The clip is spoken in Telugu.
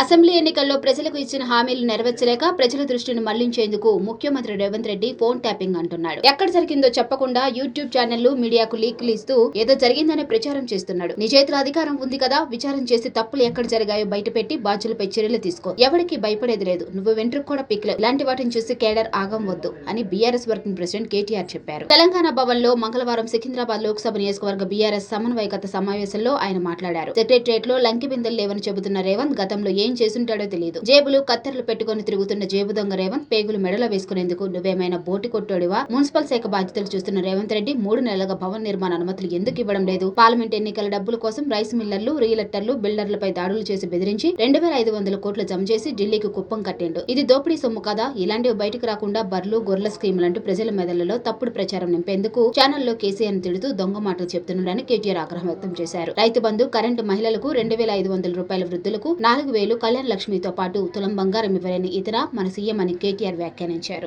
అసెంబ్లీ ఎన్నికల్లో ప్రజలకు ఇచ్చిన హామీలు నెరవేర్చలేక ప్రజల దృష్టిని మళ్ళించేందుకు ముఖ్యమంత్రి రేవంత్ రెడ్డి ఫోన్ ట్యాపింగ్ అంటున్నాడు. ఎక్కడ జరిగిందో చెప్పకుండా యూట్యూబ్ ఛానళ్ళు మీడియాకు లీక్లు ఇస్తూ ఏదో జరిగిందనే ప్రచారం చేస్తున్నాడు. నిజేతుల అధికారం ఉంది కదా విచారం చేసి తప్పులు ఎక్కడ జరిగాయో బయటపెట్టి బాధ్యులపై చర్యలు తీసుకో. ఎవరికి భయపడేది లేదు. నువ్వు వెంట్రుకు కూడా పిక్లే ఇలాంటి వాటిని చూసి కేడర్ ఆగం వద్దు అని బీఆర్ఎస్ వర్కింగ్ ప్రెసిడెంట్ కేటీఆర్ చెప్పారు. తెలంగాణ భవన్లో మంగళవారం సికింద్రాబాద్ లోక్సభ నియోజకవర్గ బీఆర్ఎస్ సమన్వయకత సమావేశంలో ఆయన మాట్లాడారు. సెక్రటరియట్లో లంకి బిందెలు లేవని చెబుతున్న రేవంత్ గతంలో ఏం చేసుంటాడో తెలియదు జేబులు కత్తెరలు పెట్టుకుని తిరుగుతున్న జేబు దొంగ రేవంత్ పేగులు మెడలో వేసుకునేందుకు నువ్వేమైనా బోటి కొట్టోడివా? మున్సిపల్ శాఖ బాధ్యతలు చూస్తున్న రేవంత్ రెడ్డి మూడు నెలలుగా భవన్ నిర్మాణ అనుమతులు ఎందుకు ఇవ్వడం లేదు? పార్లమెంట్ ఎన్నికల డబ్బుల కోసం రైస్ మిల్లర్లు రియలెక్టర్లు బిల్డర్లపై దాడులు చేసి బెదిరించి రెండు వేల ఐదు వందల కోట్లు జమ చేసి ఢిల్లీకి కుప్పం కట్టిండు. ఇది దోపిడీ సొమ్ము కదా? ఇలాంటివి బయటకు రాకుండా బర్లు గొర్రెల స్కీములంటూ ప్రజల మెదళ్ళలో తప్పుడు ప్రచారం నింపేందుకు ఛానల్లో కేసీఆర్ తిడుతూ దొంగ మాటలు చెప్తున్నాడని కేటీఆర్ ఆగ్రహం వ్యక్తం చేశారు. రైతు బంధు కరెంటు మహిళలకు రెండు వేల ఐదు వందల రూపాయల వృద్ధులకు నాలుగు వేలు కళ్యాణ్ లక్ష్మితో పాటు తులం బంగారం ఇవ్వలేని ఇతర మన సీఎం అని కేటీఆర్ వ్యాఖ్యానించారు.